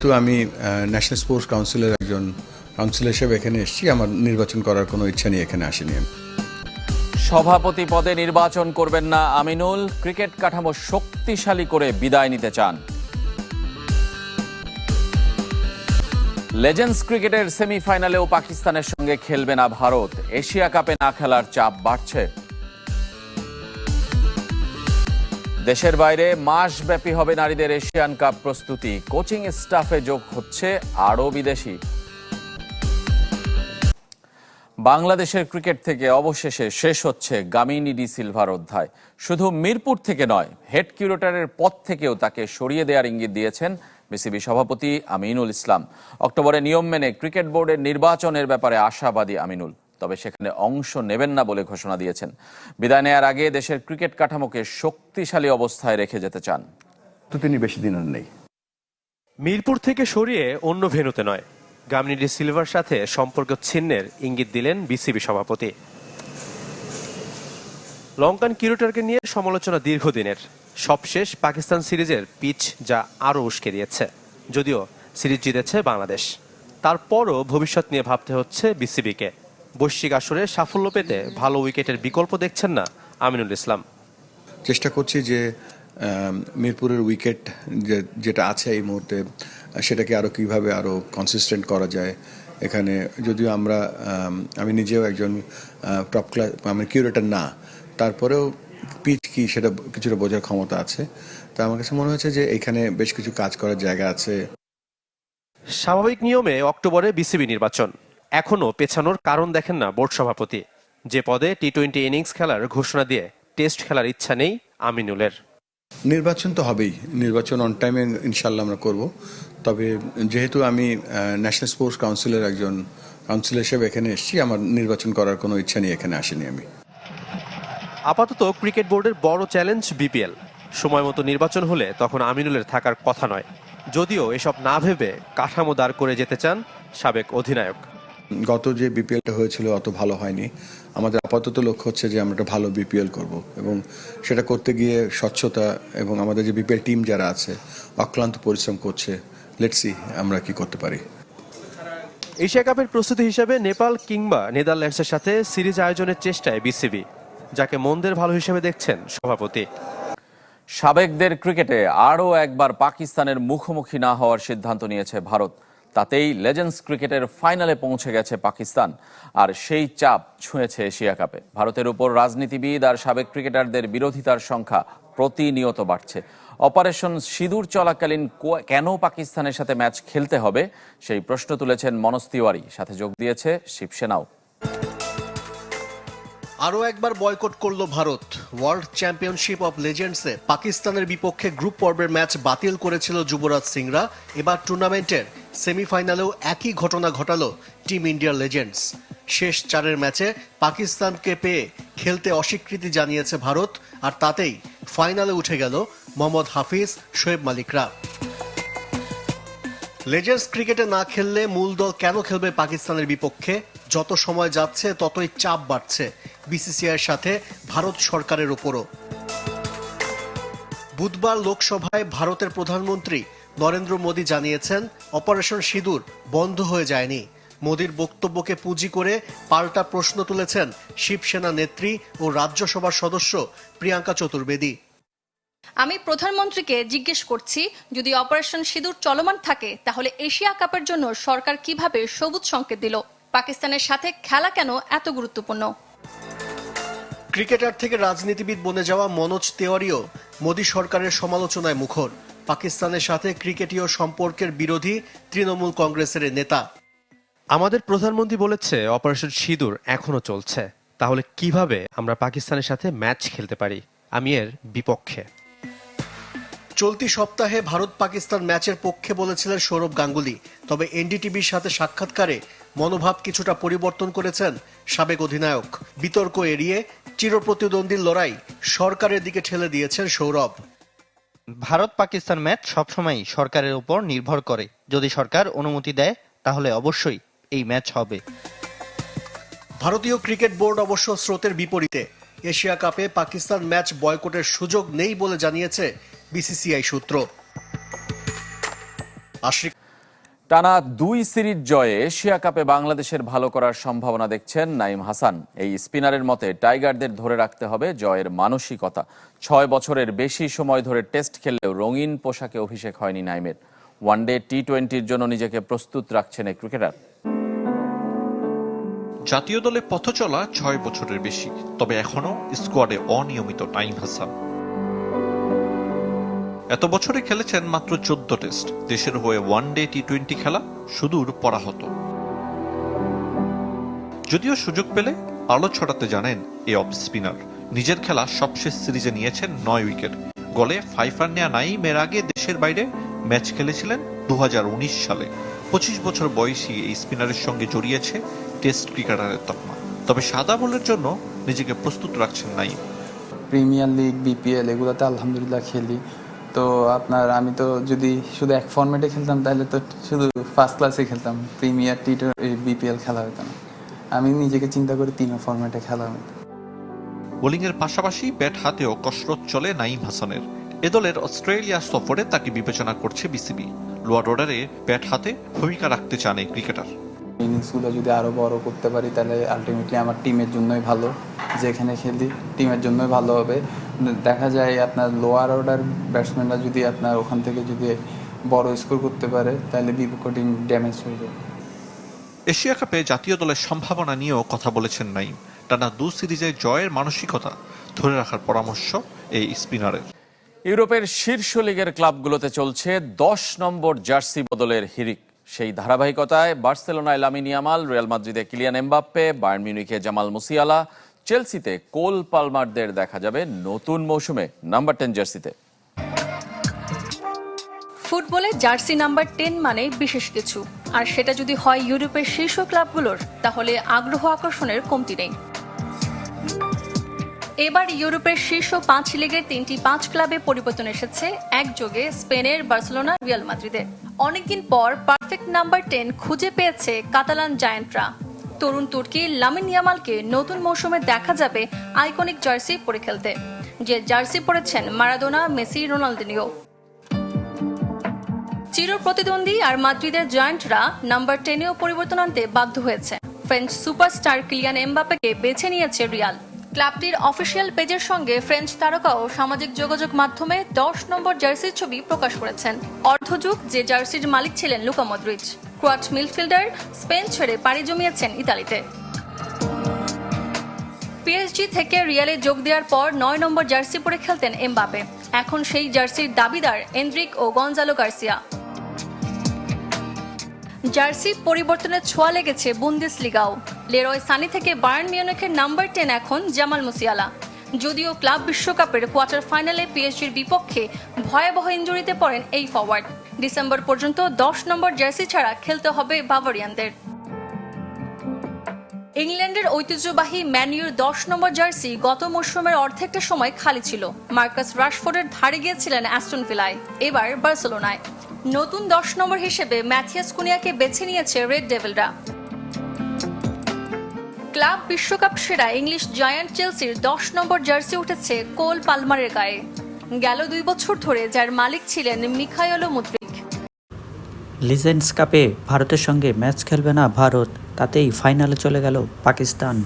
তো আমি national sports কাউন্সিলের একজন কাউন্সিলর হিসেবে এখানে এসেছি। আমার নির্বাচন করার কোনো ইচ্ছা নেই, এখানে আসিনি আমি। সভাপতি পদে নির্বাচন করবেন না আমিনুল। ক্রিকেট কাঠামো শক্তিশালী করে বিদায় নিতে চান। লেজেন্ডস ক্রিকেটের সেমিফাইনালেও পাকিস্তানের সঙ্গে খেলবে না ভারত। এশিয়া কাপে না খেলার চাপ বাড়ছে। দেশের বাইরে মাসব্যাপী হবে নারীদের এশিয়ান কাপ প্রস্তুতি। কোচিং স্টাফে যোগ হচ্ছে আরও বিদেশি। বাংলাদেশের ক্রিকেট থেকে অবশেষে শেষ হচ্ছে গামিনী ডি সিলভার অধ্যায়। শুধু মিরপুর থেকে নয়, হেড কিউরেটারের পদ থেকেও তাকে সরিয়ে দেওয়ার ইঙ্গিত দিয়েছেন বিসিবি সভাপতি আমিনুল ইসলাম। অক্টোবরে নিয়ম মেনে ক্রিকেট বোর্ডের নির্বাচনের ব্যাপারে আশাবাদী আমিনুল। তবে সেখানে অংশ নেবেন না বলে ঘোষণা দিয়েছেন। বিদায় নেয়ার আগে দেশের ক্রিকেট কাঠামোকে শক্তিশালী অবস্থায় রেখে যেতে চান। তো তিনি বেশি দিন আর নেই। মিরপুর থেকে সরিয়ে অন্য ভেন্যুতে নয়। গামনিডি সিলভার সাথে সম্পর্ক ছিন্নের ইঙ্গিত দিলেন বিসিবি সভাপতি। লঙ্কান কিউরেটরকে নিয়ে সমালোচনা দীর্ঘদিনের। সবশেষ পাকিস্তান সিরিজের পিচ যা আরও উস্কে দিয়েছে। যদিও সিরিজ জিতেছে বাংলাদেশ। তারপরও ভবিষ্যৎ নিয়ে ভাবতে হচ্ছে বিসিবিকে। বৈশ্বিক আসরে সাফল্য পেতে ভালো উইকেটের বিকল্প দেখছেন না আমিনুল ইসলাম। চেষ্টা করছি যে মিরপুরের উইকেট যে যেটা আছে এই মুহূর্তে সেটাকে আরও কীভাবে আরও কনসিস্টেন্ট করা যায়। এখানে যদিও আমরা আমি নিজেও একজন টপ ক্লাস আমি কিউরেটার না তারপরেও পিচ কি সেটা কিছুটা বোঝার ক্ষমতা আছে। তা আমার কাছে মনে হয়েছে যে এখানে বেশ কিছু কাজ করার জায়গা আছে। স্বাভাবিক নিয়মে অক্টোবরে বিসিবি নির্বাচন। এখনও পেছানোর কারণ দেখেন না বোর্ড সভাপতি। যে পদে টি টোয়েন্টি ইনিংস খেলার ঘোষণা দিয়ে টেস্ট খেলার ইচ্ছা নেই আমিনুলের। নির্বাচন তো হবেই। নির্বাচন অন টাইমে ইনশাল্লাহ আমরা করব। তবে যেহেতু আমি ন্যাশনাল স্পোর্টস কাউন্সিলের একজন কাউন্সিলর হিসেবে এখানে এসেছি আমার নির্বাচন করার কোনো ইচ্ছা নেই এখানে আসিনি আমি। আপাতত ক্রিকেট বোর্ডের বড় চ্যালেঞ্জ বিপিএল সময় মতো নির্বাচন হলে তখন আমিনুলের থাকার কথা নয়। যদিও এসব না ভেবে কাঠামো দাঁড় করে যেতে চান সাবেক অধিনায়ক। গত যে বিপিএলটা হয়েছিল অত ভালো হয়নি। আমাদের আপাতত লক্ষ্য হচ্ছে যে আমরা একটা ভালো বিপিএল করব এবং সেটা করতে গিয়ে স্বচ্ছতা এবং আমাদের যে বিপিএল টিম যারা আছে অক্লান্ত পরিশ্রম করছে লেটসি আমরা কি করতে পারি। এশিয়া কাপের প্রস্তুতি হিসেবে নেপাল কিংবা নেদারল্যান্ডসের সাথে সিরিজ আয়োজনের চেষ্টায় বিসিবি যাকে মন্দের ভালো হিসেবে দেখছেন সভাপতি। সাবেকদের ক্রিকেটে আরও একবার পাকিস্তানের মুখোমুখি না হওয়ার সিদ্ধান্ত নিয়েছে ভারত। তাতেই লেজেন্ডস ক্রিকেটের ফাইনালে পৌঁছে গেছে পাকিস্তান। আর সেই চাপ ছুঁয়েছে এশিয়া কাপে। ভারতের উপর রাজনীতিবিদ আর সাবেক ক্রিকেটারদের বিরোধিতার সংখ্যা প্রতিনিয়ত বাড়ছে। অপারেশন সিঁদুর চলাকালীন কেন পাকিস্তানের সাথে ম্যাচ খেলতে হবে, সেই প্রশ্ন তুলেছেন মনোজ তিওয়ারি। সাথে যোগ দিয়েছে শিবসেনাও। আরও একবার বয়কট করল ভারত। ওয়ার্ল্ড চ্যাম্পিয়নশিপ অব লেজেন্ডসে পাকিস্তানের বিপক্ষে গ্রুপ পর্বের ম্যাচ বাতিল করেছিল যুবরাজ সিংরা। এবার টুর্নামেন্টের সেমিফাইনালেও একই ঘটনা ঘটালো টিম ইন্ডিয়ার লেজেন্ডস। শেষ চারের ম্যাচে পাকিস্তানকে পেয়ে খেলতে অস্বীকৃতি জানিয়েছে ভারত, আর তাতেই ফাইনালে উঠে গেল মোহাম্মদ হাফিজ, শোয়েব মালিকরা। লেজেন্ডস ক্রিকেটে না খেললে মূল দল কেন খেলবে পাকিস্তানের বিপক্ষে? যত সময় যাচ্ছে, ততই চাপ বাড়ছে বিসিসিআইয়ের সাথে ভারত সরকারের ওপরও বুধবার লোকসভায় ভারতের প্রধানমন্ত্রী নরেন্দ্র মোদী জানিয়েছেন অপারেশন সিঁদুর বন্ধ হয়ে যায়নি। মোদীর বক্তব্যকে পুঁজি করে পাল্টা প্রশ্ন তুলেছেন শিবসেনা নেত্রী ও রাজ্যসভার সদস্য প্রিয়াঙ্কা চতুর্বেদী। আমি প্রধানমন্ত্রীকে জিজ্ঞেস করছি যদি অপারেশন সিঁদুর চলমান থাকে তাহলে এশিয়া কাপের জন্য সরকার কীভাবে সবুজ সংকেত দিল? পাকিস্তানের সাথে খেলা কেন এত গুরুত্বপূর্ণ? ক্রিকেটার থেকে রাজনীতিবিদ বনে যাওয়া মনোজ তেওয়ারিও মোদী সরকারের সমালোচনায় মুখর। পাকিস্তানের সাথে ক্রিকেটীয় সম্পর্কের বিরোধী তৃণমূল কংগ্রেসের নেতা। আমাদের প্রধানমন্ত্রী বলেছে অপারেশন সিঁদুর এখনও চলছে। তাহলে কীভাবে আমরা পাকিস্তানের সাথে ম্যাচ খেলতে পারি? আমি এর বিপক্ষে। চলতি সপ্তাহে ভারত পাকিস্তান ম্যাচের পক্ষে বলেছিলেন সৌরভ গাঙ্গুলি। তবে এনডিটিভির সাথে সাক্ষাৎকারে মনোভাব কিছুটা পরিবর্তন করেছেন সাবেক অধিনায়ক। বিতর্ক এড়িয়ে চিরপ্রতিদ্বন্দ্বীর লড়াই সরকারের দিকে ঠেলে দিয়েছেন সৌরভ। ভারত পাকিস্তান ম্যাচ সবসময় সরকারের উপর নির্ভর করে। যদি সরকার অনুমতি দেয়, তাহলে অবশ্যই এই ম্যাচ হবে। ভারতীয় ক্রিকেট বোর্ড অবশ্য স্রোতের বিপরীতে। এশিয়া কাপে পাকিস্তান ম্যাচ বয়কটের সুযোগ নেই বলে জানিয়েছে বিসিসিআই সূত্র। আশিক টানা দুই সিরিজ জয়ে এশিয়া কাপে বাংলাদেশের ভালো করার সম্ভাবনা দেখছেন নাইম হাসান। এই স্পিনারের মতে টাইগারদের ধরে রাখতে হবে জয়ের মানসিকতা। ছয় বছরের বেশি সময় ধরে টেস্ট খেললেও রঙিন পোশাকে অভিষেক হয়নি নাইমের। ওয়ানডে টি টোয়েন্টির জন্য নিজেকে প্রস্তুত রাখছেন এই ক্রিকেটার। জাতীয় দলে পথ চলা ছয় বছরের বেশি, তবে এখনও স্কোয়াডে অনিয়মিত নাইম হাসান। এত বছরে খেলেছেন মাত্র চোদ্দ টেস্ট। দেশের হয়ে ওয়ান ডে টি টোয়েন্টি খেলা সুদূর পরাহত। যদিও সুযোগ পেলে আলো ছড়াতে জানেন এই অফ স্পিনার নিজের খেলা সবশেষ সিরিজে নিয়েছেন নয় উইকেট। গলে ফাইভ রান নেয়া নাইম এর আগে দেশের বাইরে ম্যাচ খেলেছিলেন দু হাজার উনিশ সালে। পঁচিশ বছর বয়সী এই স্পিনারের সঙ্গে জড়িয়েছে টেস্ট ক্রিকেটারের তকমা। তবে সাদা বলের জন্য নিজেকে প্রস্তুত রাখছেন নাইম। প্রিমিয়ার লিগ বিপিএল এগুলোতে আলহামদুলিল্লাহ খেলি। তো আপনার আমি তো যদি শুধু এক ফর্মেটে খেলতাম তাহলে তো শুধু ফার্স্ট ক্লাসে খেলতাম। প্রিমিয়ার টি বিপিএল খেলা হতো না। আমি নিজেকে চিন্তা করে তিন ফর্মেটে খেলা হতো। বোলিংয়ের পাশাপাশি ব্যাট হাতেও কসরত চলে নাইম হাসানের। এ দলের অস্ট্রেলিয়া সফরে তাকে বিবেচনা করছে বিসিবি। লোয়ার অর্ডারে ব্যাট হাতে ভূমিকা রাখতে চান এই ক্রিকেটার। ইনিংসগুলো যদি আরও বড় করতে পারি তাহলে আলটিমেটলি আমার টিমের জন্যই ভালো। যেখানে খেলি টিমের জন্যই ভালো হবে। দেখা যায় আপনার লোয়ার অর্ডার ব্যাটসম্যানরা যদি আপনার ওখান থেকে যদি বড় স্কোর করতে পারে তাহলে বিপক্ষ টিম ড্যামেজ হয়ে যাবে। এশিয়া কাপে জাতীয় দলের সম্ভাবনা নিয়েও কথা বলেছেন নাইম। টানা দু সিরিজে জয়ের মানসিকতা ধরে রাখার পরামর্শ এই স্পিনারের। ইউরোপের শীর্ষ লীগের ক্লাবগুলোতে চলছে দশ নম্বর জার্সি বদলের হিরিক সেই ধারাবাহিকতায় বার্সেলোনায় লামিন ইয়ামাল রিয়াল মাদ্রিদে কিলিয়ান এমবাপ্পে বায়ার্ন মিউনিখে জামাল মুসিয়ালা চেলসিতে কোল পালমারদের দেখা যাবে নতুন মৌসুমে নাম্বার টেন জার্সিতে। ফুটবলে জার্সি নাম্বার টেন মানে বিশেষ কিছু। আর সেটা যদি হয় ইউরোপের শীর্ষ ক্লাবগুলোর, তাহলে আগ্রহ আকর্ষণের কমতি নেই। এবার ইউরোপের শীর্ষ পাঁচ লিগের তিনটি পাঁচ ক্লাবে পরিবর্তন এসেছে, একযোগে স্পেনের বার্সেলোনা, রিয়াল মাদ্রিদে অনেকদিন পর পারফেক্ট নাম্বার টেন খুঁজে পেয়েছে কাতালান জায়ান্টরা। তরুণ তুর্কি লামিন ইয়ামালকে নতুন মৌসুমে দেখা যাবে আইকনিক জার্সি পরে খেলতে। যে জার্সি পরেছেন মারাদোনা, মেসি, রোনালদিনিও। চির প্রতিদ্বন্দ্বী আর মাদ্রিদের জয়েন্টরা নাম্বার টেনেও পরিবর্তন আনতে বাধ্য হয়েছে। ফ্রেঞ্চ সুপারস্টার কিলিয়ান এমবাপেকে বেছে নিয়েছে রিয়াল। ক্লাবটির অফিসিয়াল পেজের সঙ্গে ফ্রেঞ্চ তারকাও সামাজিক যোগাযোগ মাধ্যমে দশ নম্বর জার্সির ছবি প্রকাশ করেছেন। অর্ধযুগ যে জার্সির মালিক ছিলেন Luka Modric Croat midfielder Spain ছেড়ে পাড়ি জমিয়েছেন ইতালিতে। পিএসজি থেকে রিয়ালে যোগ দেওয়ার পর নয় নম্বর জার্সি পরে খেলতেন এমবাপে। এখন সেই জার্সির দাবিদার এন্দ্রিক ও গঞ্জালো গার্সিয়া। জার্সি পরিবর্তনের ছোঁয়া লেগেছে বুন্দেস লিগাও লেরয় সানি থেকে বায়ার্ন মিউনিখের নাম্বার টেন এখন জামাল মুসিয়ালা। যদিও ক্লাব বিশ্বকাপের কোয়ার্টার ফাইনালে পিএসজির বিপক্ষে ভয়াবহ ইঞ্জুরিতে পড়েন এই ফরওয়ার্ড। ডিসেম্বর পর্যন্ত দশ নম্বর জার্সি ছাড়া খেলতে হবে বাভারিয়ানদের। ইংল্যান্ডের ঐতিহ্যবাহী ম্যানিউর দশ নম্বর জার্সি গত মৌসুমের অর্ধেকটা সময় খালি ছিল। মার্কাস রাশফোর্ডের ধারে গিয়েছিলেন অ্যাস্টন ভিলায়, এবার বার্সেলোনায়। নতুন দশ নম্বর হিসেবে ম্যাথিয়াস কুনিয়াকে বেছে নিয়েছে রেড ডেভিলরা। ক্লাব বিশ্বকাপ সেরা ইংলিশ জায়ান্ট চেলসির দশ নম্বর জার্সি উঠেছে কোল পালমারের গায়ে। গেল দুই বছর ধরে যার মালিক ছিলেন মিখাইলো মুদ্রিক লিজেন্ডস কাপে ভারতের সঙ্গে ম্যাচ খেলবে না ভারত তাতেই ফাইনালে চলে গেল পাকিস্তান।